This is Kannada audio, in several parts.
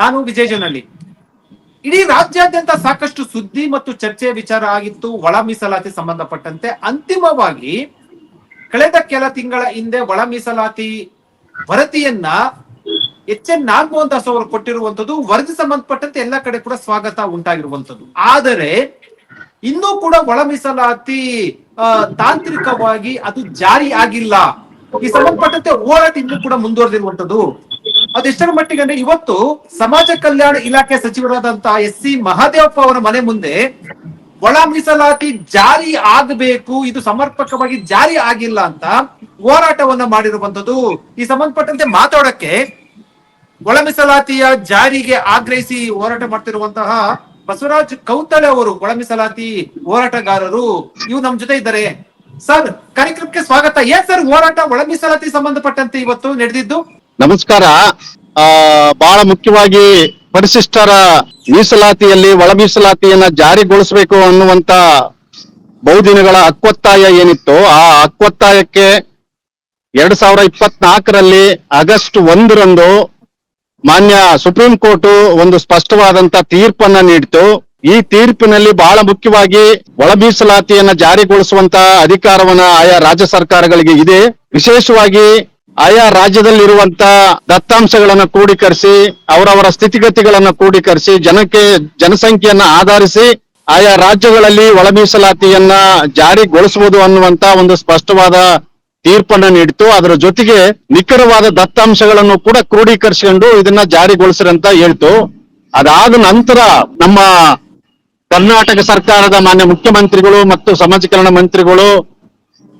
ನಾನು ವಿಜಯ್ ಜನಹಳ್ಳಿ ಇಡೀ ರಾಜ್ಯಾದ್ಯಂತ ಸಾಕಷ್ಟು ಸುದ್ದಿ ಮತ್ತು ಚರ್ಚೆಯ ವಿಚಾರ ಆಗಿತ್ತು, ಒಳ ಮೀಸಲಾತಿ ಸಂಬಂಧಪಟ್ಟಂತೆ. ಅಂತಿಮವಾಗಿ, ಕಳೆದ ಕೆಲ ತಿಂಗಳ ಹಿಂದೆ ಒಳ ಮೀಸಲಾತಿ ವರದಿಯನ್ನ ಎಚ್ ಎನ್ ನಾಗಮೋಹನ್ ದಾಸ್ ಅವರು ಕೊಟ್ಟಿರುವಂತದ್ದು ವರದಿ ಸಂಬಂಧಪಟ್ಟಂತೆ ಎಲ್ಲ ಕಡೆ ಕೂಡ ಸ್ವಾಗತ ಉಂಟಾಗಿರುವಂತದ್ದು ಆದರೆ, ಇನ್ನೂ ಕೂಡ ಒಳ ಮೀಸಲಾತಿ ತಾಂತ್ರಿಕವಾಗಿ ಅದು ಜಾರಿ ಆಗಿಲ್ಲ. ಈ ಸಂಬಂಧಪಟ್ಟಂತೆ ಹೋರಾಟ ಇನ್ನೂ ಕೂಡ ಮುಂದುವರೆದಿರುವಂತದ್ದು ಅದೆಷ್ಟರ ಮಟ್ಟಿಗೆ ಅಂದ್ರೆ ಇವತ್ತು ಸಮಾಜ ಕಲ್ಯಾಣ ಇಲಾಖೆ ಸಚಿವರಾದಂತಹ ಎಸ್ ಸಿ ಮಹಾದೇವಪ್ಪ ಅವರ ಮನೆ ಮುಂದೆ ಒಳ ಮೀಸಲಾತಿ ಜಾರಿ ಆಗಬೇಕು, ಇದು ಸಮರ್ಪಕವಾಗಿ ಜಾರಿ ಆಗಿಲ್ಲ ಅಂತ ಹೋರಾಟವನ್ನ ಮಾಡಿರುವಂತದ್ದು ಈ ಸಂಬಂಧಪಟ್ಟಂತೆ ಮಾತಾಡಕ್ಕೆ ಒಳ ಮೀಸಲಾತಿಯ ಜಾರಿಗೆ ಆಗ್ರಹಿಸಿ ಹೋರಾಟ ಮಾಡ್ತಿರುವಂತಹ ಬಸವರಾಜ್ ಕೌತಳೆ ಅವರು, ಒಳ ಮೀಸಲಾತಿ ಹೋರಾಟಗಾರರು. ಇವು ನಮ್ ಜೊತೆ ಇದ್ದಾರೆ. ಸರ್, ಕಾರ್ಯಕ್ರಮಕ್ಕೆ ಸ್ವಾಗತ. ಏನ್ ಸರ್ ಹೋರಾಟ ಒಳ ಮೀಸಲಾತಿ ಸಂಬಂಧಪಟ್ಟಂತೆ ಇವತ್ತು ನಡೆದಿದ್ದು? ನಮಸ್ಕಾರ. ಆ, ಬಹಳ ಮುಖ್ಯವಾಗಿ ಪರಿಶಿಷ್ಟರ ಮೀಸಲಾತಿಯಲ್ಲಿ ಒಳ ಮೀಸಲಾತಿಯನ್ನ ಜಾರಿಗೊಳಿಸಬೇಕು ಅನ್ನುವಂತ ಬಹುದಿನಗಳ ಅಕ್ವತ್ತಾಯ ಏನಿತ್ತು, ಆ ಅಕ್ವತ್ತಾಯಕ್ಕೆ ಎರಡ್ ಸಾವಿರ ಇಪ್ಪತ್ನಾಲ್ಕರಲ್ಲಿ ಆಗಸ್ಟ್ ಒಂದರಂದು ಮಾನ್ಯ ಸುಪ್ರೀಂ ಕೋರ್ಟ್ ಒಂದು ಸ್ಪಷ್ಟವಾದಂತ ತೀರ್ಪನ್ನ ನೀಡಿತು. ಈ ತೀರ್ಪಿನಲ್ಲಿ ಬಹಳ ಮುಖ್ಯವಾಗಿ ಒಳ ಮೀಸಲಾತಿಯನ್ನ ಜಾರಿಗೊಳಿಸುವಂತ ಅಧಿಕಾರವನ್ನ ಆಯಾ ರಾಜ್ಯ ಸರ್ಕಾರಗಳಿಗೆ ಇದೆ. ವಿಶೇಷವಾಗಿ ಆಯಾ ರಾಜ್ಯದಲ್ಲಿರುವಂತ ದತ್ತಾಂಶಗಳನ್ನು ಕ್ರೋಢೀಕರಿಸಿ ಅವರವರ ಸ್ಥಿತಿಗತಿಗಳನ್ನು ಕ್ರೋಢೀಕರಿಸಿ ಜನಕ್ಕೆ ಜನಸಂಖ್ಯೆಯನ್ನ ಆಧರಿಸಿ, ಆಯಾ ರಾಜ್ಯಗಳಲ್ಲಿ ಒಳ ಮೀಸಲಾತಿಯನ್ನ ಜಾರಿಗೊಳಿಸುವುದು ಅನ್ನುವಂತ ಒಂದು ಸ್ಪಷ್ಟವಾದ ತೀರ್ಪನ್ನ ನೀಡಿತು ಅದರ ಜೊತೆಗೆ ನಿಖರವಾದ ದತ್ತಾಂಶಗಳನ್ನು ಕೂಡ ಕ್ರೋಢೀಕರಿಸಿಕೊಂಡು ಇದನ್ನ ಜಾರಿಗೊಳಿಸಿರಂತ ಹೇಳ್ತು. ಅದಾದ ನಂತರ ನಮ್ಮ ಕರ್ನಾಟಕ ಸರ್ಕಾರದ ಮಾನ್ಯ ಮುಖ್ಯಮಂತ್ರಿಗಳು ಮತ್ತು ಸಮಾಜ ಕಲ್ಯಾಣ ಮಂತ್ರಿಗಳು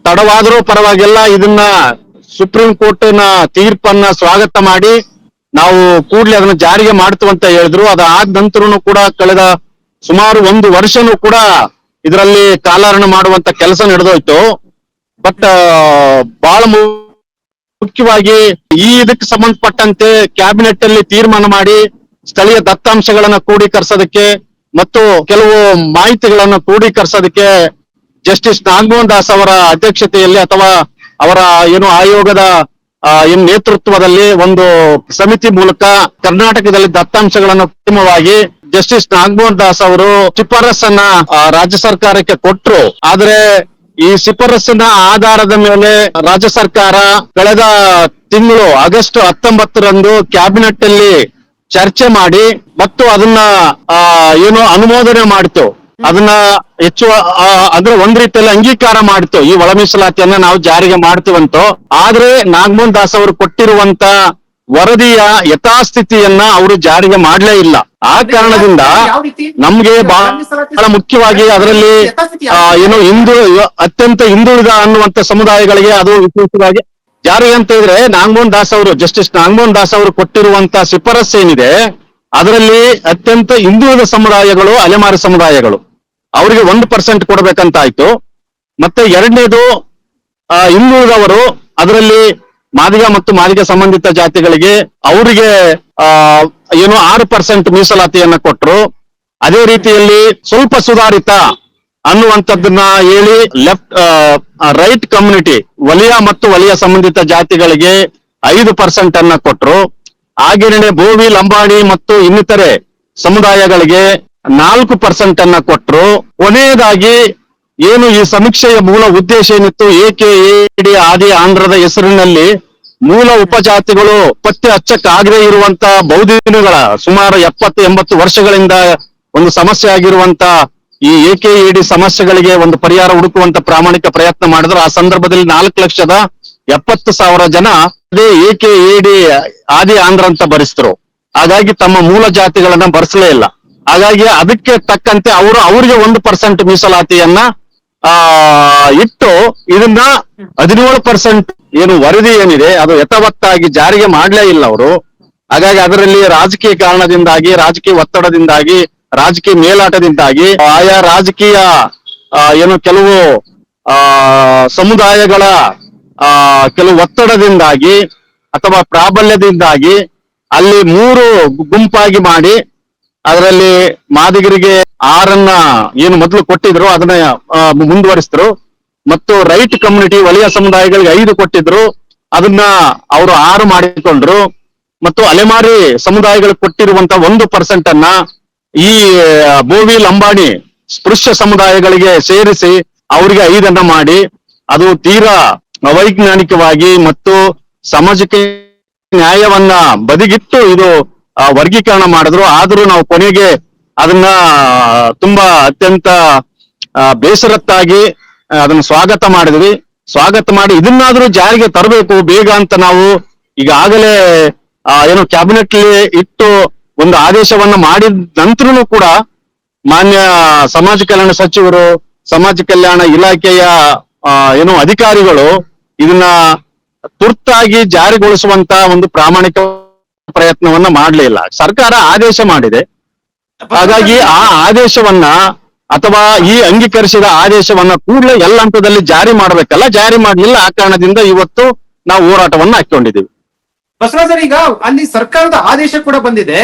ತಡವಾದರೂ ಪರವಾಗಿಲ್ಲ, ಇದನ್ನ ಸುಪ್ರೀಂ ಕೋರ್ಟ್ನ ತೀರ್ಪನ್ನ ಸ್ವಾಗತ ಮಾಡಿ ನಾವು ಕೂಡಲೇ ಅದನ್ನ ಜಾರಿಗೆ ಮಾಡ್ತೀವಿ ಅಂತ ಹೇಳಿದ್ರು. ಅದಾದ ನಂತರನು ಕೂಡ ಕಳೆದ ಸುಮಾರು ಒಂದು ವರ್ಷನೂ ಕೂಡ ಇದರಲ್ಲಿ ಕಾಲಾರಣ ಮಾಡುವಂತ ಕೆಲಸ ನಡೆದೋಯ್ತು. ಬಟ್ ಬಹಳ ಮುಖ್ಯವಾಗಿ ಈ ಇದಕ್ಕೆ ಸಂಬಂಧಪಟ್ಟಂತೆ ಕ್ಯಾಬಿನೆಟ್ ಅಲ್ಲಿ ತೀರ್ಮಾನ ಮಾಡಿ ಸ್ಥಳೀಯ ದತ್ತಾಂಶಗಳನ್ನ ಕ್ರೋಢೀಕರಿಸೋದಕ್ಕೆ ಮತ್ತು ಕೆಲವು ಮಾಹಿತಿಗಳನ್ನ ಕ್ರೋಢೀಕರಿಸೋದಕ್ಕೆ ಜಸ್ಟಿಸ್ ನಾಗಮೋಹನ್ ದಾಸ್ ಅವರ ಅಧ್ಯಕ್ಷತೆಯಲ್ಲಿ ಅಥವಾ ಅವರ ಏನು ಆಯೋಗದ ಏನು ನೇತೃತ್ವದಲ್ಲಿ ಒಂದು ಸಮಿತಿ ಮೂಲಕ ಕರ್ನಾಟಕದಲ್ಲಿ ದತ್ತಾಂಶಗಳನ್ನು ಅಂತಿಮವಾಗಿ ಜಸ್ಟಿಸ್ ನಾಗಮೋಹನ್ ದಾಸ್ ಅವರು ಶಿಫಾರಸನ್ನ ರಾಜ್ಯ ಸರ್ಕಾರಕ್ಕೆ ಕೊಟ್ಟರು ಆದ್ರೆ ಈ ಶಿಫಾರಸ್ಸಿನ ಆಧಾರದ ಮೇಲೆ ರಾಜ್ಯ ಸರ್ಕಾರ ಕಳೆದ ತಿಂಗಳು ಆಗಸ್ಟ್ ಹತ್ತೊಂಬತ್ತರಂದು ಕ್ಯಾಬಿನೆಟ್ ಅಲ್ಲಿ ಚರ್ಚೆ ಮಾಡಿ ಮತ್ತು ಅದನ್ನ ಏನು ಅನುಮೋದನೆ ಮಾಡಿತು. ಅದನ್ನ ಹೆಚ್ಚು ಅಂದ್ರೆ ಒಂದ್ ರೀತಿಯಲ್ಲಿ ಅಂಗೀಕಾರ ಮಾಡ್ತೇವೆ ಈ ಒಳ ಮೀಸಲಾತಿಯನ್ನ ನಾವು ಜಾರಿಗೆ ಮಾಡ್ತೀವಂತೋ. ಆದ್ರೆ ನಾಗಮೋಹನ್ ದಾಸ್ ಅವರು ಕೊಟ್ಟಿರುವಂತ ವರದಿಯ ಯಥಾಸ್ಥಿತಿಯನ್ನ ಅವರು ಜಾರಿಗೆ ಮಾಡಲೇ ಇಲ್ಲ. ಆ ಕಾರಣದಿಂದ ನಮ್ಗೆ ಬಹಳ ಬಹಳ ಮುಖ್ಯವಾಗಿ ಅದರಲ್ಲಿ ಏನು ಹಿಂದೂ ಅತ್ಯಂತ ಹಿಂದುಳಿದ ಅನ್ನುವಂತ ಸಮುದಾಯಗಳಿಗೆ ಅದು ವಿಶೇಷವಾಗಿ ಜಾರಿ ಅಂತ ಹೇಳಿದ್ರೆ ನಾಗಮೋಹನ್ ದಾಸ್ ಅವರು ಜಸ್ಟಿಸ್ ನಾಗಮೋಹನ್ ದಾಸ್ ಅವರು ಕೊಟ್ಟಿರುವಂತ ಶಿಫಾರಸ್ ಏನಿದೆ ಅದರಲ್ಲಿ ಅತ್ಯಂತ ಹಿಂದುಳಿದ ಸಮುದಾಯಗಳು ಅಲೆಮಾರಿ ಸಮುದಾಯಗಳು. ಅವರಿಗೆ ಒಂದು ಪರ್ಸೆಂಟ್ ಕೊಡಬೇಕಂತ ಆಯ್ತು ಮತ್ತೆ ಎರಡನೇದು ಆ, ಹಿಂದುಳಿದವರು ಅದರಲ್ಲಿ ಮಾದಿಗ ಮತ್ತು ಮಾದಿಗ ಸಂಬಂಧಿತ ಜಾತಿಗಳಿಗೆ ಅವರಿಗೆ ಏನು ಆರು ಪರ್ಸೆಂಟ್ ಮೀಸಲಾತಿಯನ್ನ ಕೊಟ್ಟರು ಅದೇ ರೀತಿಯಲ್ಲಿ ಸ್ವಲ್ಪ ಸುಧಾರಿತ ಅನ್ನುವಂಥದ್ದನ್ನ ಹೇಳಿ ಲೆಫ್ಟ್ ರೈಟ್ ಕಮ್ಯುನಿಟಿ ವಲಯ ಮತ್ತು ವಲಯ ಸಂಬಂಧಿತ ಜಾತಿಗಳಿಗೆ ಐದು ಪರ್ಸೆಂಟ್ ಅನ್ನ ಕೊಟ್ಟರು ಹಾಗೇನೆ ಭೋವಿ ಲಂಬಾಣಿ ಮತ್ತು ಇನ್ನಿತರೆ ಸಮುದಾಯಗಳಿಗೆ ನಾಲ್ಕು ಪರ್ಸೆಂಟ್ ಅನ್ನ ಕೊಟ್ಟರು ಕೊನೆಯದಾಗಿ ಏನು ಈ ಸಮೀಕ್ಷೆಯ ಮೂಲ ಉದ್ದೇಶ ಏನಿತ್ತು? ಏಕೆ ಎಡಿ ಆದಿ ಆಂಧ್ರದ ಹೆಸರಿನಲ್ಲಿ ಮೂಲ ಉಪಜಾತಿಗಳು ಪತ್ತೆ ಹಚ್ಚಕ್ಕಾಗದೇ ಇರುವಂತ ಬೌದ್ಧಿನಗಳ ಸುಮಾರು ಎಪ್ಪತ್ತು ಎಂಬತ್ತು ವರ್ಷಗಳಿಂದ ಒಂದು ಸಮಸ್ಯೆ ಆಗಿರುವಂತ ಈ ಎಕೆ ಎಡಿ ಸಮಸ್ಯೆಗಳಿಗೆ ಒಂದು ಪರಿಹಾರ ಹುಡುಕುವಂತ ಪ್ರಾಮಾಣಿಕ ಪ್ರಯತ್ನ ಮಾಡಿದ್ರು. ಆ ಸಂದರ್ಭದಲ್ಲಿ ನಾಲ್ಕು ಲಕ್ಷದ ಎಪ್ಪತ್ತು ಸಾವಿರ ಜನ ಅದೇ ಎಕೆ ಎಡಿ ಆದಿ ಆಂಧ್ರ ಅಂತ ಭರಿಸಿದ್ರು. ಹಾಗಾಗಿ ತಮ್ಮ ಮೂಲ ಜಾತಿಗಳನ್ನ ಭರಿಸಲೇ ಇಲ್ಲ. ಹಾಗಾಗಿ ಅದಕ್ಕೆ ತಕ್ಕಂತೆ ಅವರು ಅವರಿಗೆ ಒಂದು ಪರ್ಸೆಂಟ್ ಮೀಸಲಾತಿಯನ್ನ, ಆ, ಇಟ್ಟು ಇದನ್ನ ಹದಿನೇಳು ಪರ್ಸೆಂಟ್ ಏನು ವರದಿ ಏನಿದೆ, ಅದು ಯಥಾವತ್ತಾಗಿ ಜಾರಿಗೆ ಮಾಡ್ಲೇ ಇಲ್ಲ ಅವರು. ಹಾಗಾಗಿ ಅದರಲ್ಲಿ ರಾಜಕೀಯ ಕಾರಣದಿಂದಾಗಿ, ರಾಜಕೀಯ ಒತ್ತಡದಿಂದಾಗಿ, ರಾಜಕೀಯ ಮೇಲಾಟದಿಂದಾಗಿ, ಆಯಾ ರಾಜಕೀಯ ಏನು ಕೆಲವು, ಆ, ಸಮುದಾಯಗಳ, ಆ, ಕೆಲವು ಒತ್ತಡದಿಂದಾಗಿ ಅಥವಾ ಪ್ರಾಬಲ್ಯದಿಂದಾಗಿ ಅಲ್ಲಿ ಮೂರು ಗುಂಪಾಗಿ ಮಾಡಿ ಅದರಲ್ಲಿ ಮಾದಿಗರಿಗೆ ಆರನ್ನ ಏನು ಮೊದಲು ಕೊಟ್ಟಿದ್ರು, ಅದನ್ನ ಮುಂದುವರಿಸಿದ್ರು. ಮತ್ತು ರೈಟ್ ಕಮ್ಯುನಿಟಿ, ವಲಯ ಸಮುದಾಯಗಳಿಗೆ ಐದು ಕೊಟ್ಟಿದ್ರು. ಅದನ್ನ ಅವರು ಆರು ಮಾಡಿಕೊಂಡ್ರು. ಮತ್ತು ಅಲೆಮಾರಿ ಸಮುದಾಯಗಳಿಗೆ ಕೊಟ್ಟಿರುವಂತ ಒಂದು ಪರ್ಸೆಂಟ್ ಅನ್ನ ಈ ಬೋವಿ ಲಂಬಾಣಿ ಸ್ಪೃಶ್ಯ ಸಮುದಾಯಗಳಿಗೆ ಸೇರಿಸಿ ಅವರಿಗೆ ಐದನ್ನ ಮಾಡಿ. ಅದು ತೀರಾ ಅವೈಜ್ಞಾನಿಕವಾಗಿ ಮತ್ತು ಸಮಾಜಕ್ಕೆ ನ್ಯಾಯವನ್ನ ಬದಿಗಿಟ್ಟು ಇದು ವರ್ಗೀಕರಣ ಮಾಡಿದ್ರು. ಆದ್ರೂ ನಾವು ಕೊನೆಗೆ ಅದನ್ನ, ತುಂಬಾ ಅತ್ಯಂತ ಬೇಸರತ್ತಾಗಿ ಅದನ್ನ ಸ್ವಾಗತ ಮಾಡಿದ್ವಿ. ಸ್ವಾಗತ ಮಾಡಿ ಇದನ್ನಾದ್ರೂ ಜಾರಿಗೆ ತರಬೇಕು. ಬೇಗ ಅಂತ ನಾವು ಈಗಾಗಲೇ ಏನು ಕ್ಯಾಬಿನೆಟ್ ಇಟ್ಟು ಒಂದು ಆದೇಶವನ್ನ ಮಾಡಿದ ನಂತರನು ಕೂಡ ಮಾನ್ಯ ಸಮಾಜ ಕಲ್ಯಾಣ ಸಚಿವರು, ಸಮಾಜ ಕಲ್ಯಾಣ ಇಲಾಖೆಯ ಏನು ಅಧಿಕಾರಿಗಳು ಇದನ್ನ ತುರ್ತಾಗಿ ಜಾರಿಗೊಳಿಸುವಂತ ಒಂದು ಪ್ರಾಮಾಣಿಕ ಪ್ರಯತ್ನವನ್ನ ಮಾಡಲಿಲ್ಲ ಸರ್ಕಾರ ಆದೇಶ ಮಾಡಿದೆ. ಹಾಗಾಗಿ ಆ ಆದೇಶವನ್ನ ಅಥವಾ ಈ ಅಂಗೀಕರಿಸಿದ ಆದೇಶವನ್ನ ಕೂಡಲೇ ಎಲ್ಲ ಹಂತದಲ್ಲಿ ಜಾರಿ ಮಾಡಬೇಕಲ್ಲ ಜಾರಿ ಮಾಡಲಿಲ್ಲ ಆ ಕಾರಣದಿಂದ ಇವತ್ತು ನಾವು ಹೋರಾಟವನ್ನ ಹಾಕೊಂಡಿದ್ದೀವಿ ಬಸವರಾಜರ್ ಈಗ ಅಲ್ಲಿ ಸರ್ಕಾರದ ಆದೇಶ ಕೂಡ ಬಂದಿದೆ.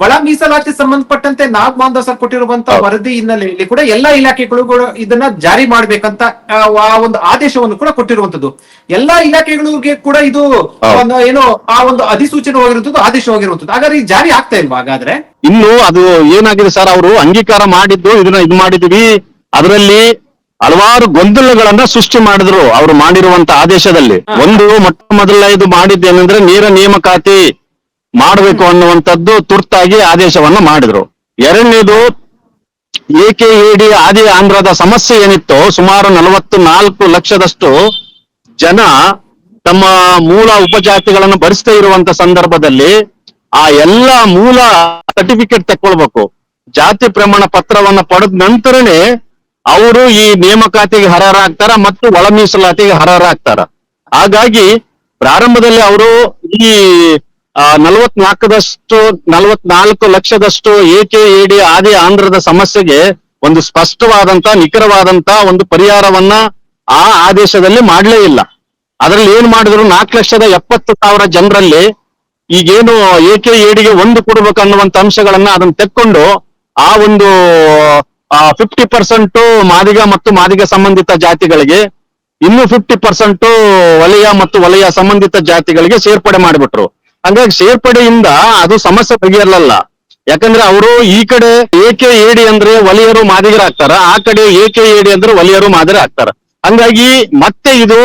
ಒಳ ಮೀಸಲಾತಿ ಸಂಬಂಧಪಟ್ಟಂತೆ ನಾಗ್ ಮಾಂದಾಸ ಕೊಟ್ಟಿರುವಂತ ಕೊಟ್ಟಿರುವಂತಹ ವರದಿ ಹಿನ್ನೆಲೆಯಲ್ಲಿ ಕೂಡ ಎಲ್ಲಾ ಇಲಾಖೆಗಳು ಕೂಡ ಇದನ್ನ ಜಾರಿ ಮಾಡ್ಬೇಕಂತ ಆ, ಒಂದು ಆದೇಶವನ್ನು ಕೂಡ ಕೊಟ್ಟಿರುವಂತದ್ದು ಎಲ್ಲಾ ಇಲಾಖೆಗಳಿಗೆ ಕೂಡ ಇದು. ಒಂದು ಏನು ಆ ಒಂದು ಅಧಿಸೂಚನೆವಾಗಿರುವಂತದ್ದು ಆದೇಶವಾಗಿರುವಂತದ್ದು ಹಾಗಾದ್ರೆ ಈ ಜಾರಿ ಆಗ್ತಾ ಇಲ್ವಾ ಹಾಗಾದ್ರೆ? ಇನ್ನು ಅದು ಏನಾಗಿದೆ ಸರ್ ಅವರು ಅಂಗೀಕಾರ ಮಾಡಿದ್ದು ಇದನ್ನ ಇದು ಮಾಡಿದ್ವಿ ಅದರಲ್ಲಿ ಹಲವಾರು ಗೊಂದಲಗಳನ್ನ ಸೃಷ್ಟಿ ಮಾಡಿದ್ರು ಅವರು ಮಾಡಿರುವಂತ ಆದೇಶದಲ್ಲಿ. ಒಂದು ಒಂದು ಮೊಟ್ಟ ಮೊದಲ ಇದು ಮಾಡಿದ್ದೇನೆಂದ್ರೆ ನೇರ ನೇಮಕಾತಿ ಮಾಡಬೇಕು ಅನ್ನುವಂಥದ್ದು ತುರ್ತಾಗಿ ಆದೇಶವನ್ನ ಮಾಡಿದ್ರು. ಎರಡನೇದು ಎಕೆ ಡಿ ಆದಿ ಆಂಧ್ರದ ಸಮಸ್ಯೆ ಏನಿತ್ತು ಸುಮಾರು ನಲವತ್ತು ನಾಲ್ಕು ಲಕ್ಷದಷ್ಟು ಜನ ತಮ್ಮ ಮೂಲ ಉಪಜಾತಿಗಳನ್ನು ಭರಿಸ್ತಾ ಇರುವಂತ ಸಂದರ್ಭದಲ್ಲಿ ಆ ಎಲ್ಲ ಮೂಲ ಸರ್ಟಿಫಿಕೇಟ್ ತಕ್ಕೊಳ್ಬೇಕು. ಜಾತಿ ಪ್ರಮಾಣ ಪತ್ರವನ್ನ ಪಡೆದ ನಂತರನೇ ಅವರು ಈ ನೇಮಕಾತಿಗೆ ಹರರಾಗ್ತಾರ ಮತ್ತು ಒಳ ಮೀಸಲಾತಿಗೆ ಹರರಾಗ್ತಾರ ಹಾಗಾಗಿ ಪ್ರಾರಂಭದಲ್ಲಿ ಅವರು ಈ ನಲವತ್ನಾಲ್ಕದಷ್ಟು, ನಲವತ್ನಾಲ್ಕು ಲಕ್ಷದಷ್ಟು ಎಕೆ ಎಡಿ ಆದಿ ಆಂಧ್ರದ ಸಮಸ್ಯೆಗೆ ಒಂದು ಸ್ಪಷ್ಟವಾದಂತ, ನಿಖರವಾದಂತ ಒಂದು ಪರಿಹಾರವನ್ನ ಆ ಆದೇಶದಲ್ಲಿ ಮಾಡಲೇ ಇಲ್ಲ. ಅದರಲ್ಲಿ ಏನ್ ಮಾಡಿದ್ರು, ನಾಲ್ಕು ಲಕ್ಷದ ಎಪ್ಪತ್ತು ಸಾವಿರ ಜನರಲ್ಲಿ ಈಗೇನು ಎಕೆ ಎಡಿಗೆ ಒಂದು ಕೊಡ್ಬೇಕು ಅನ್ನುವಂತ ಅಂಶಗಳನ್ನ ಅದನ್ನ ತೆಕ್ಕೊಂಡು ಆ ಒಂದು ಫಿಫ್ಟಿ ಪರ್ಸೆಂಟ್ ಮಾದಿಗ ಮತ್ತು ಮಾದಿಗ ಸಂಬಂಧಿತ ಜಾತಿಗಳಿಗೆ, ಇನ್ನು ಫಿಫ್ಟಿ ಪರ್ಸೆಂಟ್ ವಲಯ ಮತ್ತು ವಲಯ ಸಂಬಂಧಿತ ಜಾತಿಗಳಿಗೆ ಸೇರ್ಪಡೆ ಮಾಡಿಬಿಟ್ರು. ಹಂಗಾಗಿ ಸೇರ್ಪಡೆಯಿಂದ ಅದು ಸಮಸ್ಯೆ ಬಗೆಯಲ್ಲ ಯಾಕಂದ್ರೆ ಅವರು ಈ ಕಡೆ ಏಕೆ ಏಡಿ ಅಂದ್ರೆ ವಲಯರು ಮಾದಿಗರಾಗ್ತಾರ ಆ ಕಡೆ ಏಕೆ ಏಡಿ ಅಂದ್ರೆ ವಲಿಯರು ಮಾದರಿ ಆಗ್ತಾರ. ಹಂಗಾಗಿ ಮತ್ತೆ ಇದು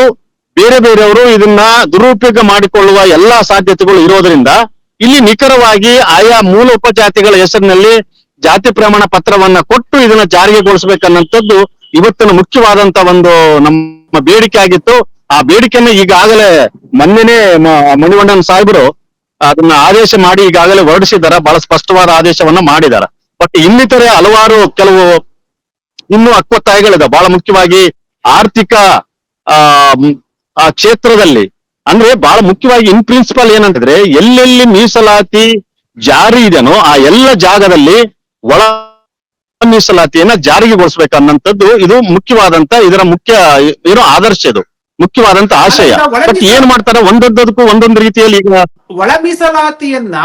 ಬೇರೆ ಬೇರೆಯವರು ಇದನ್ನ ದುರುಪಯೋಗ ಮಾಡಿಕೊಳ್ಳುವ ಎಲ್ಲಾ ಸಾಧ್ಯತೆಗಳು ಇರೋದ್ರಿಂದ ಇಲ್ಲಿ ನಿಖರವಾಗಿ ಆಯಾ ಮೂಲ ಉಪಜಾತಿಗಳ ಹೆಸರಿನಲ್ಲಿ ಜಾತಿ ಪ್ರಮಾಣ ಪತ್ರವನ್ನ ಕೊಟ್ಟು ಇದನ್ನ ಜಾರಿಗೆಗೊಳಿಸಬೇಕನ್ನಂಥದ್ದು ಇವತ್ತಿನ ಮುಖ್ಯವಾದಂತ ಒಂದು ನಮ್ಮ ಬೇಡಿಕೆ ಆಗಿತ್ತು. ಆ ಬೇಡಿಕೆಯನ್ನು ಈಗಾಗಲೇ ಮೊನ್ನೆನೆ ಮಣಿವಣ್ಣನ್ ಸಾಹೇಬರು ಅದನ್ನ ಆದೇಶ ಮಾಡಿ ಈಗಾಗಲೇ ಹೊರಡಿಸಿದ್ದಾರೆ. ಬಹಳ ಸ್ಪಷ್ಟವಾದ ಆದೇಶವನ್ನ ಮಾಡಿದ್ದಾರೆ. ಬಟ್ ಇನ್ನಿತರೆ ಹಲವಾರು ಕೆಲವು ಇನ್ನೂ ಅಕ್ವತ್ತಾಯಗಳಿದೆ ಬಹಳ ಮುಖ್ಯವಾಗಿ ಆರ್ಥಿಕ, ಆ ಕ್ಷೇತ್ರದಲ್ಲಿ ಅಂದ್ರೆ ಬಹಳ ಮುಖ್ಯವಾಗಿ ಇನ್ ಪ್ರಿನ್ಸಿಪಲ್ ಏನಂತಿದ್ರೆ ಎಲ್ಲೆಲ್ಲಿ ಮೀಸಲಾತಿ ಜಾರಿ ಇದೆನೋ ಆ ಎಲ್ಲ ಜಾಗದಲ್ಲಿ ಒಳ ಮೀಸಲಾತಿಯನ್ನ ಜಾರಿಗೆಗೊಳಿಸ್ಬೇಕು ಅನ್ನಂಥದ್ದು ಇದು ಮುಖ್ಯವಾದಂತ ಇದರ ಮುಖ್ಯ ಇರೋ ಆದರ್ಶ ಇದು. ಮುಖ್ಯವಾದಂತ ಆಶಯ. ಬಟ್ ಏನ್ ಮಾಡ್ತಾರೆ? ಒಂದೊಂದಕ್ಕೂ ಒಂದೊಂದು ರೀತಿಯಲ್ಲಿ ಈಗ ಒಳ ಮೀಸಲಾತಿಯನ್ನ